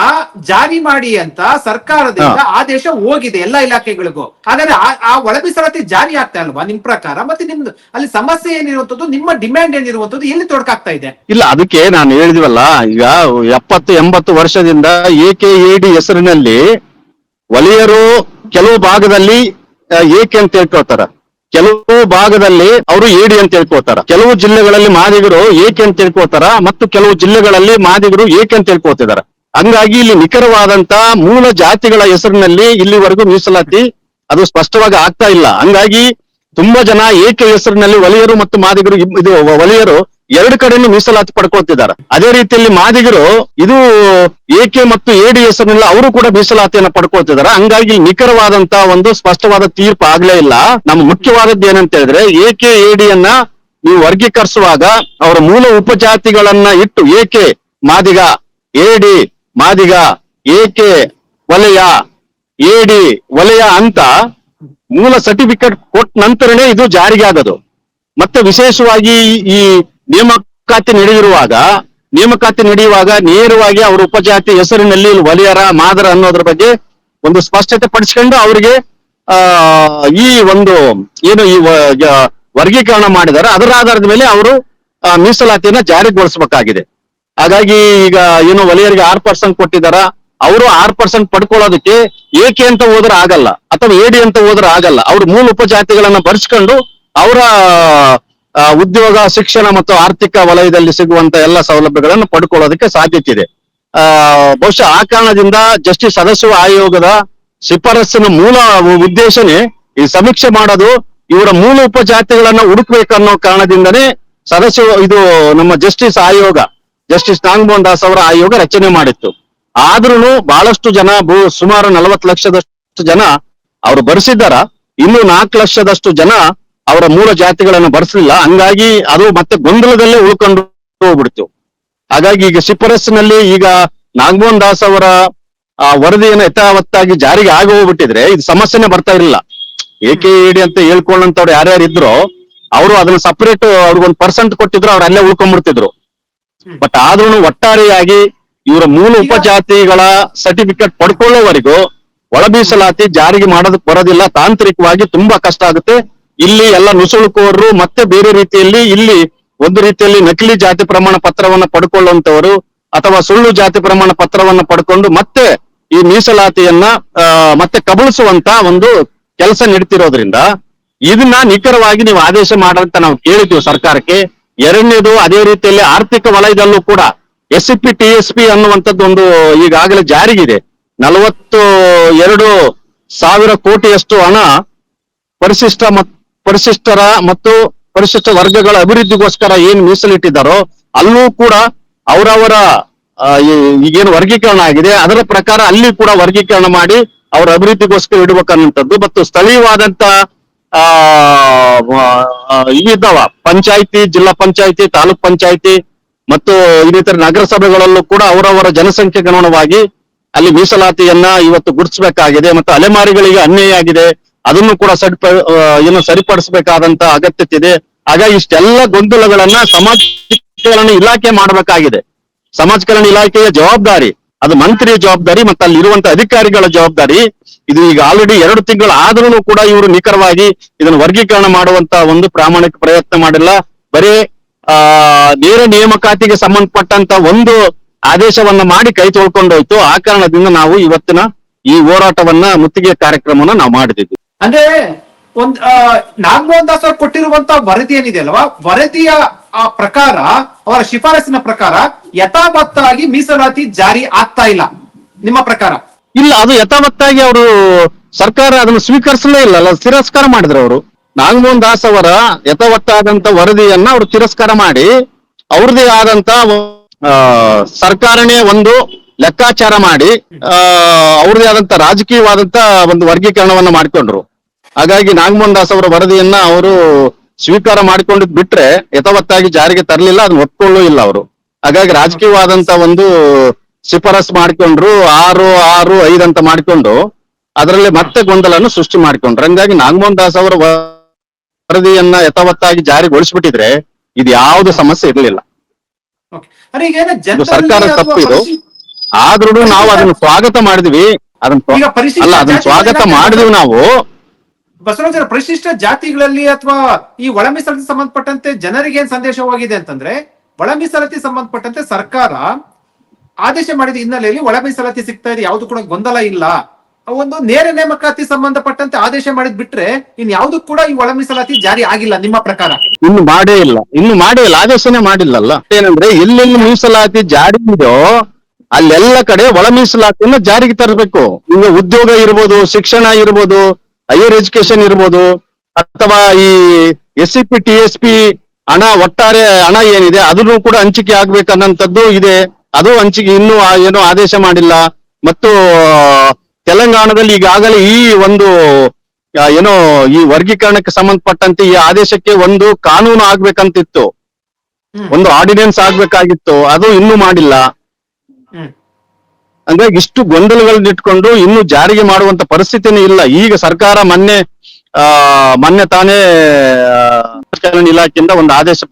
ಜಾರಿ ಮಾಡಿ ಅಂತ ಸರ್ಕಾರದಿಂದ ಆದೇಶ ಹೋಗಿದೆ ಎಲ್ಲಾ ಇಲಾಖೆಗಳಿಗೂ. ಹಾಗಾದ್ರೆ ಆ- ಒಳ ಮೀಸಲಾತಿ ಜಾರಿ ಆಗ್ತಾ ಅಲ್ವಾ ನಿಮ್ ಪ್ರಕಾರ? ಮತ್ತೆ ನಿಮ್ದು ಅಲ್ಲಿ ಸಮಸ್ಯೆ ಏನಿರುವಂತದ್ದು ನಿಮ್ಮ ಡಿಮ್ಯಾಂಡ್ ಏನಿರುವಂತದ್ದು ಎಲ್ಲಿ ತೊಡಕಾಗ್ತಾ ಇದೆ? ಇಲ್ಲ ಅದಕ್ಕೆ ನಾನು ಹೇಳಿದ್ವಲ್ಲ ಈಗ ಎಪ್ಪತ್ತು ಎಂಬತ್ತು ವರ್ಷದಿಂದ ಎಕೆ ಎಡಿ ಹೆಸರಿನಲ್ಲಿ ವಲಯರು ಕೆಲವು ಭಾಗದಲ್ಲಿ ಏಕೆ ಅಂತ ಹೇಳ್ಕೊಳ್ತಾರ. ಕೆಲವು ಭಾಗದಲ್ಲಿ ಅವರು ಏಡಿ ಅಂತ ಹೇಳ್ಕೋತಾರ ಕೆಲವು ಜಿಲ್ಲೆಗಳಲ್ಲಿ ಮಾದಿಗರು ಏಕೆ ಅಂತ ಹೇಳ್ಕೋತಾರ ಮತ್ತು ಕೆಲವು ಜಿಲ್ಲೆಗಳಲ್ಲಿ ಮಾದಿಗರು ಏಕೆ ಅಂತ ಹೇಳ್ಕೋತಿದಾರ ಹಂಗಾಗಿ ಇಲ್ಲಿ ನಿಖರವಾದಂತ ಮೂಲ ಜಾತಿಗಳ ಹೆಸರಿನಲ್ಲಿ ಇಲ್ಲಿವರೆಗೂ ಮೀಸಲಾತಿ ಅದು ಸ್ಪಷ್ಟವಾಗಿ ಆಗ್ತಾ ಇಲ್ಲ. ಹಂಗಾಗಿ ತುಂಬಾ ಜನ ಏಕೆ ಹೆಸರಿನಲ್ಲಿ ವಲಯರು ಮತ್ತು ಮಾದಿಗರು ಇದು ವಲಯರು ಎರಡು ಕಡೆನೂ ಮೀಸಲಾತಿ ಪಡ್ಕೊಳ್ತಿದ್ದಾರೆ. ಅದೇ ರೀತಿಯಲ್ಲಿ ಮಾದಿಗರು ಇದು ಎಕೆ ಮತ್ತು ಎಡಿ ಹೆಸರಿನಲ್ಲಿ ಅವರು ಕೂಡ ಮೀಸಲಾತಿಯನ್ನು ಪಡ್ಕೊಳ್ತಿದ್ದಾರೆ. ಹಂಗಾಗಿ ನಿಖರವಾದಂತ ಒಂದು ಸ್ಪಷ್ಟವಾದ ತೀರ್ಪು ಆಗ್ಲೇ ಇಲ್ಲ. ನಮ್ಮ ಮುಖ್ಯವಾದದ್ದು ಏನಂತ ಹೇಳಿದ್ರೆ ಏಕೆ ಎಡಿಯನ್ನ ನೀವು ವರ್ಗೀಕರಿಸುವಾಗ ಅವರ ಮೂಲ ಉಪಜಾತಿಗಳನ್ನ ಇಟ್ಟು ಎಕೆ ಮಾದಿಗ ಎಡಿ ಮಾದಿಗ ಎಕೆ ವಲಯ ಎಡಿ ವಲಯ ಅಂತ ಮೂಲ ಸರ್ಟಿಫಿಕೇಟ್ ಕೊಟ್ಟ ನಂತರನೇ ಇದು ಜಾರಿಗೆ ಆಗೋದು ಮತ್ತೆ ವಿಶೇಷವಾಗಿ ಈ ನೇಮಕಾತಿ ನಡೆದಿರುವಾಗ, ನೇಮಕಾತಿ ನಡೆಯುವಾಗ ನೇರವಾಗಿ ಅವರ ಉಪಜಾತಿ ಹೆಸರಿನಲ್ಲಿ ವಲಿಯರ, ಮಾದರ ಅನ್ನೋದ್ರ ಬಗ್ಗೆ ಒಂದು ಸ್ಪಷ್ಟತೆ ಪಡಿಸ್ಕೊಂಡು ಅವರಿಗೆ, ಆ, ಈ ಒಂದು ಏನು ಈ ವರ್ಗೀಕರಣ ಮಾಡಿದಾರೆ. ಅದರ ಆಧಾರದ ಮೇಲೆ ಅವರು ಮೀಸಲಾತಿಯನ್ನ ಜಾರಿಗೊಳಿಸಬೇಕಾಗಿದೆ. ಹಾಗಾಗಿ ಈಗ ಏನು ವಲಯರಿಗೆ ಆರ್ ಪರ್ಸೆಂಟ್ ಕೊಟ್ಟಿದಾರ, ಅವರು ಆರ್ ಪರ್ಸೆಂಟ್ ಪಡ್ಕೊಳ್ಳೋದಕ್ಕೆ ಏಕೆ ಅಂತ ಹೋದ್ರೆ ಆಗಲ್ಲ, ಅಥವಾ ಏಡಿ ಅಂತ ಹೋದ್ರೆ ಆಗಲ್ಲ. ಅವ್ರ ಮೂಲ ಉಪಜಾತಿಗಳನ್ನ ಬರ್ಸ್ಕೊಂಡು ಅವರ ಉದ್ಯೋಗ, ಶಿಕ್ಷಣ ಮತ್ತು ಆರ್ಥಿಕ ವಲಯದಲ್ಲಿ ಸಿಗುವಂತ ಎಲ್ಲ ಸೌಲಭ್ಯಗಳನ್ನು ಪಡ್ಕೊಳ್ಳೋದಕ್ಕೆ ಸಾಧ್ಯತೆ ಇದೆ. ಆ, ಬಹುಶಃ ಆ ಕಾರಣದಿಂದ ಜಸ್ಟಿಸ್ ಸದಸ್ಯ ಆಯೋಗದ ಶಿಫಾರಸ್ಸಿನ ಮೂಲ ಉದ್ದೇಶನೇ ಈ ಸಮೀಕ್ಷೆ ಮಾಡೋದು, ಇವರ ಮೂಲ ಉಪಜಾತಿಗಳನ್ನ ಹುಡುಕ್ಬೇಕನ್ನೋ ಕಾರಣದಿಂದನೇ ಸದಸ್ಯ ಇದು ನಮ್ಮ ಜಸ್ಟಿಸ್ ಆಯೋಗ, ಜಸ್ಟಿಸ್ ನಾಗಮೋಹನ್ ದಾಸ್ ಅವರ ಆಯೋಗ ರಚನೆ ಮಾಡಿತ್ತು. ಆದ್ರೂ ಬಹಳಷ್ಟು ಜನ, ಭೂ- ಸುಮಾರು ನಲವತ್ತು ಲಕ್ಷದಷ್ಟು ಜನ ಅವರು ಬರೆಸಿದ್ದಾರ. ಇನ್ನು ನಾಲ್ಕು ಲಕ್ಷದಷ್ಟು ಜನ ಅವರ ಮೂಲ ಜಾತಿಗಳನ್ನ ಬರೆಸಲಿಲ್ಲ. ಹಂಗಾಗಿ ಅದು ಮತ್ತೆ ಗೊಂದಲದಲ್ಲೇ ಉಳ್ಕೊಂಡು ಹೋಗ್ಬಿಡ್ತು. ಹಾಗಾಗಿ ಈಗ ಶಿಫಾರಸ್ಸಿನಲ್ಲಿ ಈಗ ನಾಗಮೋಹನ್ ದಾಸ್ ಅವರ ಆ ವರದಿಯನ್ನು ಯಥಾವತ್ತಾಗಿ ಜಾರಿಗೆ ಆಗಿ ಹೋಗ್ಬಿಟ್ಟಿದ್ರೆ ಇದು ಸಮಸ್ಯೆನೆ ಬರ್ತಾ ಇರಲಿಲ್ಲ. ಏಕೆ ಇಡಿ ಅಂತ ಹೇಳ್ಕೊಳ್ಳಂತವ್ರು ಯಾರ್ಯಾರು ಇದ್ರು ಅವರು ಅದನ್ನ ಸಪರೇಟ್ ಅವ್ರಿಗೊಂದು ಪರ್ಸೆಂಟ್ ಕೊಟ್ಟಿದ್ರು ಅವ್ರು ಅಲ್ಲೇ ಉಳ್ಕೊಂಡ್ಬಿಡ್ತಿದ್ರು. ಬಟ್ ಆದ್ರೂ ಒಟ್ಟಾರೆಯಾಗಿ ಇವರ ಮೂಲ ಉಪಜಾತಿಗಳ ಸರ್ಟಿಫಿಕೇಟ್ ಪಡ್ಕೊಳ್ಳೋವರೆಗೂ ಒಳ ಮೀಸಲಾತಿ ಜಾರಿಗೆ ಮಾಡೋದಕ್ಕೆ ಬರೋದಿಲ್ಲ. ತಾಂತ್ರಿಕವಾಗಿ ತುಂಬಾ ಕಷ್ಟ ಆಗುತ್ತೆ. ಇಲ್ಲಿ ಎಲ್ಲ ನುಸುಳುಕೋರರು ಮತ್ತೆ ಬೇರೆ ರೀತಿಯಲ್ಲಿ ಇಲ್ಲಿ ಒಂದು ರೀತಿಯಲ್ಲಿ ನಕಲಿ ಜಾತಿ ಪ್ರಮಾಣ ಪತ್ರವನ್ನ ಪಡ್ಕೊಳ್ಳುವಂತವರು ಅಥವಾ ಸುಳ್ಳು ಜಾತಿ ಪ್ರಮಾಣ ಪತ್ರವನ್ನ ಪಡ್ಕೊಂಡು ಮತ್ತೆ ಈ ಮೀಸಲಾತಿಯನ್ನ ಮತ್ತೆ ಕಬಳಿಸುವಂತ ಒಂದು ಕೆಲಸ ನೀಡ್ತಿರೋದ್ರಿಂದ ಇದನ್ನ ನಿಖರವಾಗಿ ನೀವು ಆದೇಶ ಮಾಡಂತ ನಾವು ಕೇಳಿದ್ದೀವಿ ಸರ್ಕಾರಕ್ಕೆ. ಎರಡನೇದು ಅದೇ ರೀತಿಯಲ್ಲಿ ಆರ್ಥಿಕ ವಲಯದಲ್ಲೂ ಕೂಡ S P T S P ಅನ್ನುವಂಥದ್ದು ಒಂದು ಈಗಾಗಲೇ ಜಾರಿಗಿದೆ. ನಲವತ್ತು ಎರಡು ಸಾವಿರ ಕೋಟಿಯಷ್ಟು ಹಣ ಪರಿಶಿಷ್ಟ ಮತ್ ಪರಿಶಿಷ್ಟರ ಮತ್ತು ಪರಿಶಿಷ್ಟ ವರ್ಗಗಳ ಅಭಿವೃದ್ಧಿಗೋಸ್ಕರ ಏನ್ ಮೀಸಲಿಟ್ಟಿದ್ದಾರೋ ಅಲ್ಲೂ ಕೂಡ ಅವರವರ ಈಗೇನು ವರ್ಗೀಕರಣ ಆಗಿದೆ, ಅದರ ಪ್ರಕಾರ ಅಲ್ಲಿ ಕೂಡ ವರ್ಗೀಕರಣ ಮಾಡಿ ಅವರ ಅಭಿವೃದ್ಧಿಗೋಸ್ಕರ ಇಡಬೇಕನ್ನಂಥದ್ದು ಮತ್ತು ಸ್ಥಳೀಯವಾದಂತ ಆ ಪಂಚಾಯಿತಿ ಪಂಚಾಯತಿ, ಜಿಲ್ಲಾ ಪಂಚಾಯತಿ, ತಾಲೂಕ್ ಪಂಚಾಯತಿ ಮತ್ತು ಇನ್ನಿತರ ನಗರಸಭೆಗಳಲ್ಲೂ ಕೂಡ ಅವರವರ ಜನಸಂಖ್ಯೆಗೆ ಅನುಗುಣವಾಗಿ ಅಲ್ಲಿ ಮೀಸಲಾತಿಯನ್ನ ಇವತ್ತು ಗುರುತಿಸಬೇಕಾಗಿದೆ. ಮತ್ತು ಅಲೆಮಾರಿಗಳಿಗೆ ಅನ್ಯಾಯ ಆಗಿದೆ. ಅದನ್ನು ಕೂಡ ಸರಿಪ ಏನು ಸರಿಪಡಿಸಬೇಕಾದಂತ ಅಗತ್ಯತೆ ಇದೆ. ಹಾಗಾಗಿ ಇಷ್ಟೆಲ್ಲ ಗೊಂದಲಗಳನ್ನ ಸಮಾಜ ಕಲ್ಯಾಣ ಇಲಾಖೆ ಮಾಡಬೇಕಾಗಿದೆ. ಸಮಾಜ ಕಲ್ಯಾಣ ಇಲಾಖೆಯ ಜವಾಬ್ದಾರಿ, ಅದು ಮಂತ್ರಿಯ ಜವಾಬ್ದಾರಿ ಮತ್ತೆ ಅಲ್ಲಿ ಇರುವಂತ ಅಧಿಕಾರಿಗಳ ಜವಾಬ್ದಾರಿ. ಇದು ಈಗ ಆಲ್ರೆಡಿ ಎರಡು ತಿಂಗಳು ಆದ್ರೂ ಕೂಡ ಇವರು ನಿಖರವಾಗಿ ಇದನ್ನು ವರ್ಗೀಕರಣ ಮಾಡುವಂತ ಒಂದು ಪ್ರಾಮಾಣಿಕ ಪ್ರಯತ್ನ ಮಾಡಿಲ್ಲ. ಬರೀ, ಆ, ನೇರ ನೇಮಕಾತಿಗೆ ಸಂಬಂಧಪಟ್ಟಂತ ಒಂದು ಆದೇಶವನ್ನ ಮಾಡಿ ಕೈ ತೊಳ್ಕೊಂಡೋಯ್ತು. ಆ ಕಾರಣದಿಂದ ನಾವು ಇವತ್ತಿನ ಈ ಹೋರಾಟವನ್ನ ಮುತ್ತಿಗೆ ಕಾರ್ಯಕ್ರಮವನ್ನ ನಾವು ಮಾಡಿದ್ವಿ ಅಂದ್ರೆ ಒಂದ್ ನಾಗಮೋಹನ್ ದಾಸ್ ಅವ್ರು ಕೊಟ್ಟಿರುವಂತ ವರದಿ ಏನಿದೆ ಅಲ್ವಾ? ವರದಿಯ, ಆ, ಪ್ರಕಾರ, ಅವರ ಶಿಫಾರಸಿನ ಪ್ರಕಾರ ಯಥಾವತ್ತಾಗಿ ಮೀಸಲಾತಿ ಜಾರಿ ಆಗ್ತಾ ಇಲ್ಲ. ನಿಮ್ಮ ಪ್ರಕಾರ? ಇಲ್ಲ, ಅದು ಯಥಾವತ್ತಾಗಿ ಅವರು ಸರ್ಕಾರ ಅದನ್ನು ಸ್ವೀಕರಿಸಲೇ ಇಲ್ಲ. ಅಲ್ಲ, ತಿರಸ್ಕಾರ ಮಾಡಿದ್ರು ಅವರು. ನಾಗಮೋಹನ್ ದಾಸ್ ಅವರ ಯಥಾವತ್ತಾದಂತ ವರದಿಯನ್ನ ಅವರು ತಿರಸ್ಕಾರ ಮಾಡಿ ಅವ್ರದೇ ಆದಂತ ಸರ್ಕಾರನೇ ಒಂದು ಲೆಕ್ಕಾಚಾರ ಮಾಡಿ ಅವ್ರದೇ ಆದಂತ ರಾಜಕೀಯವಾದಂತ ಒಂದು ವರ್ಗೀಕರಣವನ್ನ ಮಾಡಿಕೊಂಡ್ರು. ಹಾಗಾಗಿ ನಾಗಮೋಹನ್ ದಾಸ್ ಅವರ ವರದಿಯನ್ನ ಅವರು ಸ್ವೀಕಾರ ಮಾಡಿಕೊಂಡಿದ್ ಬಿಟ್ರೆ ಯಥಾವತ್ತಾಗಿ ಜಾರಿಗೆ ತರಲಿಲ್ಲ ಅದನ್ನ ಒಪ್ಕೊಳ್ಳೂ ಇಲ್ಲ ಅವರು. ಹಾಗಾಗಿ ರಾಜಕೀಯವಾದಂತ ಒಂದು ಶಿಫಾರಸ್ ಮಾಡಿಕೊಂಡ್ರು ಆರು ಆರು ಐದು ಅಂತ ಮಾಡಿಕೊಂಡು ಅದರಲ್ಲಿ ಮತ್ತೆ ಗೊಂದಲನ್ನು ಸೃಷ್ಟಿ ಮಾಡಿಕೊಂಡ್ರು. ಹಂಗಾಗಿ ನಾಗಮೋಹನ್ ದಾಸ್ ಅವರ ವರದಿಯನ್ನ ಯಥಾವತ್ತಾಗಿ ಜಾರಿಗೊಳಿಸ್ಬಿಟ್ಟಿದ್ರೆ ಇದು ಯಾವ್ದು ಸಮಸ್ಯೆ ಇರಲಿಲ್ಲ. ಸರ್ಕಾರ ಅಥವಾ ತಪ್ಪು ಇದು ಪರಿಶಿ- ಆದ್ರೂ ನಾವು ಅದನ್ನ ಸ್ವಾಗತ ಮಾಡಿದ್ವಿ. ಅದನ್ನ ಅಲ್ಲ ಅದನ್ನ ಸ್ವಾಗತ ಮಾಡಿದ್ವಿ ನಾವು ಬಸವರಾಜರ ಪರಿಶಿಷ್ಟ ಜಾತಿಗಳಲ್ಲಿ ಅಥವಾ ಈ ಒಳ ಸಂಬಂಧಪಟ್ಟಂತೆ ಜನರಿಗೆ ಏನ್ ಸಂದೇಶವಾಗಿದೆ ಅಂತಂದ್ರೆ ಒಳ ಮೀಸಲಾತಿ ಸಂಬಂಧಪಟ್ಟಂತೆ ಸರ್ಕಾರ ಆದೇಶ ಮಾಡಿದ ಹಿನ್ನೆಲೆಯಲ್ಲಿ ಒಳ ಮೀಸಲಾತಿ ಸಿಗ್ತಾ ಇದೆ ಯಾವ್ದು ಕೂಡ ಗೊಂದಲ ಇಲ್ಲ. ಒಂದು ನೇರ ನೇಮಕಾತಿ ಸಂಬಂಧಪಟ್ಟಂತೆ ಆದೇಶ ಮಾಡಿದ್ ಬಿಟ್ರೆ ಇನ್ ಯಾವ್ದು ಕೂಡ ಈ ಒಳ ಮೀಸಲಾತಿ ಜಾರಿ ಆಗಿಲ್ಲ ನಿಮ್ಮ ಪ್ರಕಾರ? ಇನ್ನು ಮಾಡೇ ಇಲ್ಲ. ಇನ್ನು ಮಾಡೇ ಇಲ್ಲ. ಆದೇಶನೇ ಮಾಡಿಲ್ಲಲ್ಲ. ಏನಂದ್ರೆ ಎಲ್ಲೆಲ್ಲಿ ಮೀಸಲಾತಿ ಜಾರಿ ಇದೆಯೋ ಅಲ್ಲೆಲ್ಲ ಕಡೆ ಒಳ ಮೀಸಲಾತಿಯನ್ನ ಜಾರಿಗೆ ತರಬೇಕು. ಈಗ ಉದ್ಯೋಗ ಇರ್ಬೋದು ಶಿಕ್ಷಣ ಇರ್ಬೋದು ಹೈಯರ್ ಎಜುಕೇಶನ್ ಇರ್ಬೋದು ಅಥವಾ ಈ S C P T S P ಹಣ ಒಟ್ಟಾರೆ ಹಣ ಏನಿದೆ ಅದನ್ನು ಕೂಡ ಹಂಚಿಕೆ ಆಗ್ಬೇಕನ್ನಂಥದ್ದು ಇದೆ. ಅದು ಹಂಚಿಕೆ ಇನ್ನೂ ಏನು ಆದೇಶ ಮಾಡಿಲ್ಲ. ಮತ್ತು ತೆಲಂಗಾಣದಲ್ಲಿ ಈಗಾಗಲೇ ಈ ಒಂದು ಏನೋ ಈ ವರ್ಗೀಕರಣಕ್ಕೆ ಸಂಬಂಧಪಟ್ಟಂತೆ ಈ ಆದೇಶಕ್ಕೆ ಒಂದು ಕಾನೂನು ಆಗ್ಬೇಕಂತಿತ್ತು. ಒಂದು ಆರ್ಡಿನೆನ್ಸ್ ಆಗ್ಬೇಕಾಗಿತ್ತು. ಅದು ಇನ್ನೂ ಮಾಡಿಲ್ಲ. ಹಂಗಾಗಿ ಇಷ್ಟು ಗೊಂದಲಗಳನ್ನ ಇಟ್ಕೊಂಡು ಇನ್ನು ಜಾರಿಗೆ ಮಾಡುವಂತ ಪರಿಸ್ಥಿತಿನೇ ಇಲ್ಲ. ಈಗ ಸರ್ಕಾರ ಮೊನ್ನೆ, ಆ, ಮೊನ್ನೆ ತಾನೇ ಇಲಾಖೆಯಿಂದ ಒಂದು ಆದೇಶ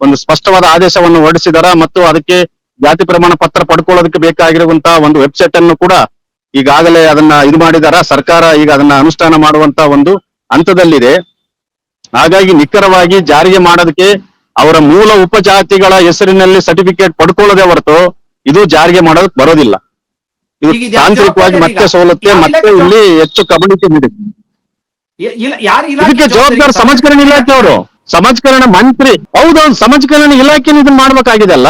ಒಂದು ಸ್ಪಷ್ಟವಾದ ಆದೇಶವನ್ನು ಹೊರಡಿಸಿದಾರ ಮತ್ತು ಅದಕ್ಕೆ ಜಾತಿ ಪ್ರಮಾಣ ಪತ್ರ ಪಡ್ಕೊಳ್ಳೋದಕ್ಕೆ ಬೇಕಾಗಿರುವಂತಹ ಒಂದು ವೆಬ್ಸೈಟ್ ಅನ್ನು ಕೂಡ ಈಗಾಗಲೇ ಅದನ್ನ ಇದು ಮಾಡಿದಾರ. ಸರ್ಕಾರ ಈಗ ಅದನ್ನ ಅನುಷ್ಠಾನ ಮಾಡುವಂತ ಒಂದು ಹಂತದಲ್ಲಿದೆ. ಹಾಗಾಗಿ ನಿಖರವಾಗಿ ಜಾರಿಗೆ ಮಾಡೋದಕ್ಕೆ ಅವರ ಮೂಲ ಉಪಜಾತಿಗಳ ಹೆಸರಿನಲ್ಲಿ ಸರ್ಟಿಫಿಕೇಟ್ ಪಡ್ಕೊಳ್ಳೋದೇ ಹೊರತು ಇದು ಜಾರಿಗೆ ಮಾಡೋದಕ್ಕೆ ಬರೋದಿಲ್ಲ. ಇದು ತಾಂತ್ರಿಕವಾಗಿ ಮತ್ತೆ ಈಗ? ಸವಲತ್ತೆ ಮತ್ತೆ ಇಲ್ಲಿ ಹೆಚ್ಚು ಕಬಳಿಕೆ ನೀಡಿದೆ ಇದಕ್ಕೆ ಜವಾಬ್ದಾರ ಸಮಾಜಕರಣ ಇಲಾಖೆ ಅವರು. ಸಮಾಜಕರಣ ಮಂತ್ರಿ. ಹೌದೌದು ಸಮಾಜಕರಣ ಇಲಾಖೆ ಇದನ್ನ ಮಾಡ್ಬೇಕಾಗಿದೆಲ್ಲ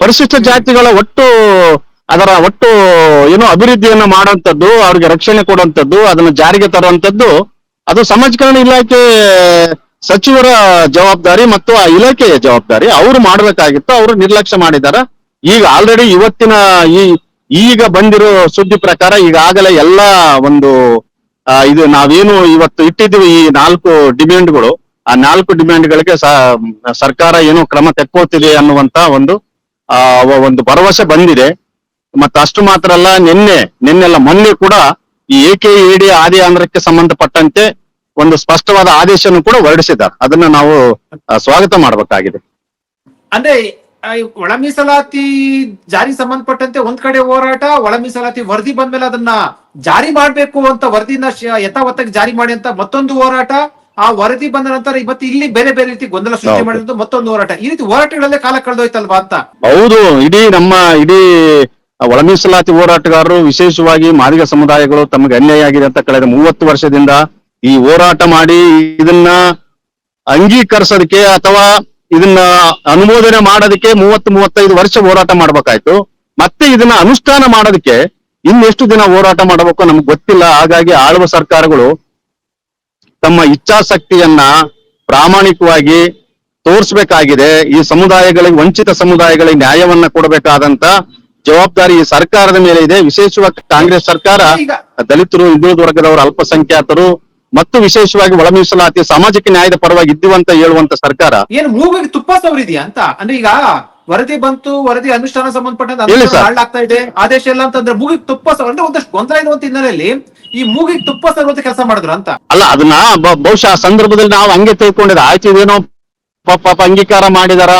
ಪರಿಶಿಷ್ಟ ಜಾತಿಗಳ ಒಟ್ಟು ಅದರ ಒಟ್ಟು ಏನು ಅಭಿವೃದ್ಧಿಯನ್ನ ಮಾಡುವಂತದ್ದು ಅವ್ರಿಗೆ ರಕ್ಷಣೆ ಕೊಡುವಂತದ್ದು ಅದನ್ನ ಜಾರಿಗೆ ತರುವಂತದ್ದು ಅದು ಸಮಾಜಕರಣ ಇಲಾಖೆ ಸಚಿವರ ಜವಾಬ್ದಾರಿ ಮತ್ತು ಆ ಇಲಾಖೆಯ ಜವಾಬ್ದಾರಿ. ಅವರು ಮಾಡಬೇಕಾಗಿತ್ತು ಅವರು ನಿರ್ಲಕ್ಷ್ಯ ಮಾಡಿದಾರ. ಈಗ ಆಲ್ರೆಡಿ ಇವತ್ತಿನ ಈ, ಈಗ ಬಂದಿರೋ ಸುದ್ದಿ ಪ್ರಕಾರ ಈಗಾಗಲೇ ಎಲ್ಲ ಒಂದು ಇದು ನಾವೇನು ಇವತ್ತು ಇಟ್ಟಿದ್ದೀವಿ ಈ ನಾಲ್ಕು ಡಿಮ್ಯಾಂಡ್ಗಳು ಆ ನಾಲ್ಕು ಡಿಮ್ಯಾಂಡ್ಗಳಿಗೆ ಸರ್ಕಾರ ಏನು ಕ್ರಮ ತೆಕ್ಕೋತಿದೆ ಅನ್ನುವಂತ ಒಂದು, ಆ, ಒಂದು ಭರವಸೆ ಬಂದಿದೆ. ಮತ್ತೆ ಅಷ್ಟು ಮಾತ್ರ ಅಲ್ಲ, ನಿನ್ನೆ ನಿನ್ನೆಲ್ಲ ಮೊನ್ನೆ ಕೂಡ ಈ ಎಕೆ ಡಿ ಆದಿ ಆಂಧ್ರಕ್ಕೆ ಸಂಬಂಧಪಟ್ಟಂತೆ ಒಂದು ಸ್ಪಷ್ಟವಾದ ಆದೇಶವನ್ನು ಕೂಡ ಹೊರಡಿಸಿದ್ದಾರೆ. ಅದನ್ನ ನಾವು ಸ್ವಾಗತ ಮಾಡಬೇಕಾಗಿದೆ. ಅಂದ್ರೆ ಒಳ ಮೀಸಲಾತಿ ಜಾರಿ ಸಂಬಂಧಪಟ್ಟಂತೆ ಒಂದ್ ಕಡೆ ಹೋರಾಟ ಒಳ ಮೀಸಲಾತಿ ವರದಿ ಬಂದ್ಮೇಲೆ ಅದನ್ನ ಜಾರಿ ಮಾಡ್ಬೇಕು ಅಂತ ವರದಿನ ಯಥಾವತ್ತಾಗಿ ಜಾರಿ ಮಾಡಿ ಅಂತ ಮತ್ತೊಂದು ಹೋರಾಟ ಆ ವರದಿ ಬಂದ ನಂತರ ಇವತ್ತು ಇಲ್ಲಿ ಬೇರೆ ಬೇರೆ ರೀತಿ ಗೊಂದಲ ಸೃಷ್ಟಿ. ಮಾಡಿದ್ದು ಮತ್ತೊಂದು ಹೋರಾಟ ಈ ರೀತಿ ಹೋರಾಟಗಳಲ್ಲೇ ಕಾಲ ಕಳೆದೋಯ್ತಲ್ವಾ ಅಂತ ಹೌದು ಇಡೀ ನಮ್ಮ ಇಡೀ ಒಳ ಮೀಸಲಾತಿ ಹೋರಾಟಗಾರರು ವಿಶೇಷವಾಗಿ ಮಾದಿಗ ಸಮುದಾಯಗಳು ತಮಗೆ ಅನ್ಯಾಯ ಆಗಿದೆ ಅಂತ ಕಳೆದ ಮೂವತ್ತು ವರ್ಷದಿಂದ ಈ ಹೋರಾಟ ಮಾಡಿ ಇದನ್ನ ಅಂಗೀಕರಿಸೋದಕ್ಕೆ ಅಥವಾ ಇದನ್ನ ಅನುಮೋದನೆ ಮಾಡೋದಕ್ಕೆ ಮೂವತ್ತು ಮೂವತ್ತೈದು ವರ್ಷ ಹೋರಾಟ ಮಾಡ್ಬೇಕಾಯ್ತು. ಮತ್ತೆ ಇದನ್ನ ಅನುಷ್ಠಾನ ಮಾಡೋದಕ್ಕೆ ಇನ್ನೆಷ್ಟು ದಿನ ಹೋರಾಟ ಮಾಡಬೇಕು ನಮ್ಗೆ ಗೊತ್ತಿಲ್ಲ. ಹಾಗಾಗಿ ಆಳುವ ಸರ್ಕಾರಗಳು ತಮ್ಮ ಇಚ್ಛಾಶಕ್ತಿಯನ್ನ ಪ್ರಾಮಾಣಿಕವಾಗಿ ತೋರಿಸಬೇಕಾಗಿದೆ. ಈ ಸಮುದಾಯಗಳಿಗೆ ವಂಚಿತ ಸಮುದಾಯಗಳಿಗೆ ನ್ಯಾಯವನ್ನ ಕೊಡಬೇಕಾದಂತ ಜವಾಬ್ದಾರಿ ಈ ಸರ್ಕಾರದ ಮೇಲೆ ಇದೆ. ವಿಶೇಷವಾಗಿ ಕಾಂಗ್ರೆಸ್ ಸರ್ಕಾರ ದಲಿತರು ಹಿಂದುಳಿದ ವರ್ಗದವರು ಅಲ್ಪಸಂಖ್ಯಾತರು ಮತ್ತು ವಿಶೇಷವಾಗಿ ಒಳ ಮೀಸಲಾತಿ ಸಾಮಾಜಿಕ ನ್ಯಾಯದ ಪರವಾಗಿ ಇದ್ದುವಂತ ಅಂತ ಹೇಳುವಂತ ಸರ್ಕಾರ ಏನು ಮೂಗಿಗೆ ತುಪ್ಪ ಸವರಿದ್ಯಾ ಅಂತ? ಅಂದ್ರೆ ಈಗ ವರದಿ ಬಂತು ವರದಿ ಅನುಷ್ಠಾನ ಸಂಬಂಧಪಟ್ಟಂತ. ಹಾಳಾಗ್ತಾ ಇದೆ ಆದೇಶ ಎಲ್ಲ ಅಂತಂದ್ರೆ ಮೂಗಿಗೆ ತುಪ್ಪ ಸವರ್ ಅಂದ್ರೆ ಒಂದಷ್ಟು ಗೊಂದಲ ಇರುವಂತ ಹಿನ್ನೆಲೆಯಲ್ಲಿ. ಈ ಮೂಗಿಗೆ ತುಪ್ಪ ಸವರುವಂತ ಕೆಲಸ ಮಾಡಿದ್ರು ಅಂತ. ಅಲ್ಲ ಅದನ್ನ ಬಹುಶಃ ಆ ಸಂದರ್ಭದಲ್ಲಿ ನಾವು ಹಂಗೆ ತಿಳ್ಕೊಂಡಿದ್ದೆ ಆಯ್ತು ಇದೇನೋ ಪಾಪ ಪಾಪ ಅಂಗೀಕಾರ ಮಾಡಿದಾರ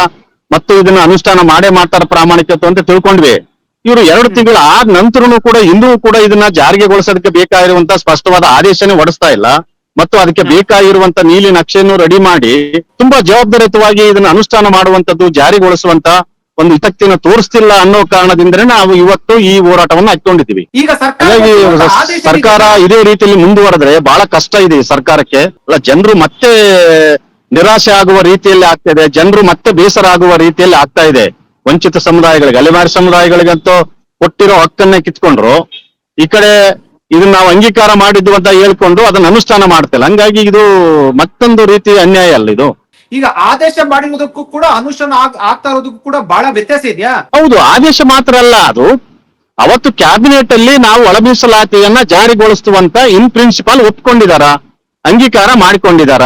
ಮತ್ತು ಇದನ್ನ ಅನುಷ್ಠಾನ ಮಾಡೇ ಮಾಡ್ತಾರ ಪ್ರಾಮಾಣಿಕತೆ ಅಂತ ತಿಳ್ಕೊಂಡ್ವಿ. ಇವರು ಎರಡು ತಿಂಗಳ ಆದ ನಂತರನು ಕೂಡ ಇನ್ನೂ ಕೂಡ ಇದನ್ನ ಜಾರಿಗೆಗೊಳಿಸೋದಕ್ಕೆ ಬೇಕಾಗಿರುವಂತ ಸ್ಪಷ್ಟವಾದ ಆದೇಶನೇ ಹೊಡಿಸ್ತಾ ಇಲ್ಲ. ಮತ್ತು ಅದಕ್ಕೆ ಬೇಕಾಗಿರುವಂತ ನೀಲಿ ನಕ್ಷೆಯನ್ನು ರೆಡಿ ಮಾಡಿ ತುಂಬಾ ಜವಾಬ್ದಾರಿಯುತವಾಗಿ ಇದನ್ನ ಅನುಷ್ಠಾನ ಮಾಡುವಂತದ್ದು ಜಾರಿಗೊಳಿಸುವಂತ ಒಂದು ಹಿತಕ್ತಿಯನ್ನು ತೋರಿಸ್ತಿಲ್ಲ ಅನ್ನೋ ಕಾರಣದಿಂದಲೇ ನಾವು ಇವತ್ತು ಈ ಹೋರಾಟವನ್ನು ಹಾಕೊಂಡಿದ್ದೀವಿ ಹಾಗಾಗಿ ಸರ್ಕಾರ ಇದೇ ರೀತಿಯಲ್ಲಿ ಮುಂದುವರೆದ್ರೆ ಬಹಳ ಕಷ್ಟ ಇದೆ ಸರ್ಕಾರಕ್ಕೆ. ಅಲ್ಲ ಜನರು ಮತ್ತೆ ನಿರಾಶೆ ಆಗುವ ರೀತಿಯಲ್ಲಿ ಆಗ್ತಾ ಇದೆ ಜನರು ಮತ್ತೆ ಬೇಸರ ಆಗುವ ರೀತಿಯಲ್ಲಿ ಆಗ್ತಾ ಇದೆ. ವಂಚಿತ ಸಮುದಾಯಗಳಿಗೆ ಅಲೆಮಾರಿ ಸಮುದಾಯಗಳಿಗಂತೂ ಕೊಟ್ಟಿರೋ ಹಕ್ಕನ್ನೇ ಕಿತ್ಕೊಂಡ್ರು. ಈ ಕಡೆ ಇದನ್ನ ನಾವು ಅಂಗೀಕಾರ ಮಾಡಿದ್ವು ಅಂತ ಹೇಳ್ಕೊಂಡು ಅದನ್ನ ಅನುಷ್ಠಾನ ಮಾಡ್ತಿಲ್ಲ. ಹಂಗಾಗಿ ಇದು ಮತ್ತೊಂದು ರೀತಿ ಅನ್ಯಾಯ ಅಲ್ಲ ಇದು. ಈಗ ಆದೇಶ ಮಾಡಿರುವುದಕ್ಕೂ ಕೂಡ ಅನುಷ್ಠಾನ ಆಗ್- ಆಗ್ತಾ ಇರೋದಕ್ಕೂ ಕೂಡ ಬಹಳ ವ್ಯತ್ಯಾಸ ಇದೆಯಾ? ಹೌದು ಆದೇಶ ಮಾತ್ರ ಅಲ್ಲ ಅದು. ಅವತ್ತು ಕ್ಯಾಬಿನೆಟ್ ಅಲ್ಲಿ ನಾವು ಒಳ ಮೀಸಲಾತಿಯನ್ನ ಜಾರಿಗೊಳಿಸುವಂತ ಇನ್ ಪ್ರಿನ್ಸಿಪಲ್ ಒಪ್ಕೊಂಡಿದಾರ ಅಂಗೀಕಾರ ಮಾಡಿಕೊಂಡಿದಾರ.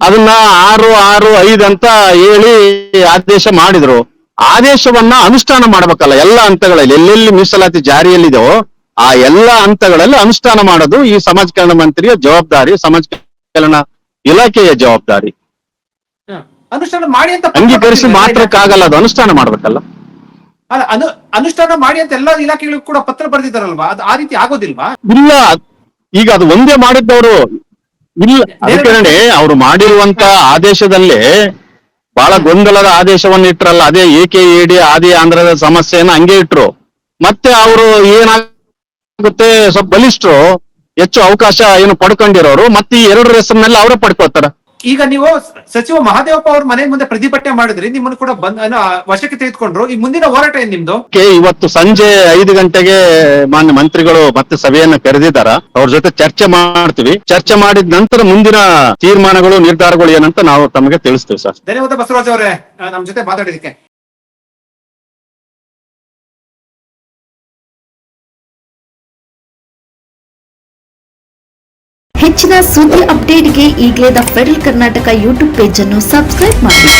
ಅದನ್ನ ಆರು ಆರು ಐದು ಅಂತ ಹೇಳಿ ಆದೇಶ ಮಾಡಿದ್ರು. ಆದೇಶವನ್ನ ಅನುಷ್ಠಾನ ಮಾಡ್ಬೇಕಲ್ಲ ಎಲ್ಲ ಹಂತಗಳಲ್ಲಿ ಎಲ್ಲೆಲ್ಲಿ ಮೀಸಲಾತಿ ಜಾರಿಯಲ್ಲಿದೆಯೋ ಆ ಎಲ್ಲ ಹಂತಗಳಲ್ಲಿ ಅನುಷ್ಠಾನ ಮಾಡೋದು ಈ ಸಮಾಜ ಕಲ್ಯಾಣ ಮಂತ್ರಿಯ ಜವಾಬ್ದಾರಿ ಸಮಾಜ ಕಲ್ಯಾಣ ಇಲಾಖೆಯ ಜವಾಬ್ದಾರಿ. ಅನುಷ್ಠಾನ ಮಾಡಿ ಅಂತ ಅಂಗೀಕರಿಸಿ. ಮಾತ್ರಕ್ಕಾಗಲ್ಲ ಅದು ಅನುಷ್ಠಾನ ಮಾಡ್ಬೇಕಲ್ಲ. ಅನು ಅನುಷ್ಠಾನ ಮಾಡಿ ಅಂತ ಎಲ್ಲ ಇಲಾಖೆಗಳಿಗೂ ಕೂಡ ಪತ್ರ ಬರೆದಿದ್ದಾರಲ್ವಾ? ಅದು ಆ ರೀತಿ ಆಗೋದಿಲ್ವಾ? ಇಲ್ಲ ಈಗ ಅದು ಒಂದೇ ಮಾಡಿದ್ದವರು ಇಲ್ಲ. ಅದಕ್ಕೆ ಅವರು ಮಾಡಿರುವಂತ ಆದೇಶದಲ್ಲಿ ಬಹಳ ಗೊಂದಲದ ಆದೇಶವನ್ನು ಇಟ್ರಲ್ಲ, ಅದೇ ಏಕೆ ಇಡಿ ಆದಿ ಆಂಧ್ರದ ಸಮಸ್ಯೆಯನ್ನು ಹಂಗೆ ಇಟ್ರು. ಮತ್ತೆ ಅವರು ಏನಾಗುತ್ತೆ, ಸ್ವಲ್ಪ ಬಲಿಷ್ಠರು ಹೆಚ್ಚು ಅವಕಾಶ ಏನು ಪಡ್ಕೊಂಡಿರೋರು, ಮತ್ತೆ ಈ ಎರಡು ಹೆಸರಿನಲ್ಲಿ ಅವರೇ ಪಡ್ಕೋತಾರ ಈಗ ನೀವು ಸಚಿವ ಮಹಾದೇವಪ್ಪ ಅವ್ರ ಮನೆ ಮುಂದೆ ಪ್ರತಿಭಟನೆ ಮಾಡಿದ್ರಿ ನಿಮ್ಮನ್ನು ಕೂಡ ಬಂದ್ ವಶಕ್ಕೆ ತೆಗೆದುಕೊಂಡ್ರು. ಈ ಮುಂದಿನ ಹೋರಾಟ ಏನ್ ನಿಮ್ದು? ಇವತ್ತು ಸಂಜೆ ಐದು ಗಂಟೆಗೆ ಮಾನ್ಯ ಮಂತ್ರಿಗಳು ಮತ್ತೆ ಸಭೆಯನ್ನ ಕರೆದಿದ್ದಾರ. ಅವ್ರ ಜೊತೆ ಚರ್ಚೆ ಮಾಡ್ತೀವಿ. ಚರ್ಚೆ ಮಾಡಿದ ನಂತರ ಮುಂದಿನ ತೀರ್ಮಾನಗಳು ನಿರ್ಧಾರಗಳು ಏನಂತ ನಾವು ತಮಗೆ ತಿಳಿಸ್ತೀವಿ ಸರ್. ಧನ್ಯವಾದ ಬಸವರಾಜ್ ಅವರೇ. ನಮ್ ಜೊತೆ ಮಾತಾಡಿದಕ್ಕೆ ಸುದ್ದಿ ಅಪ್ಡೇಟ್ಗೆ ಈಗಲೇ the federal Karnataka YouTube page ಅನ್ನು ಸಬ್ಸ್ಕ್ರೈಬ್ ಮಾಡಿ.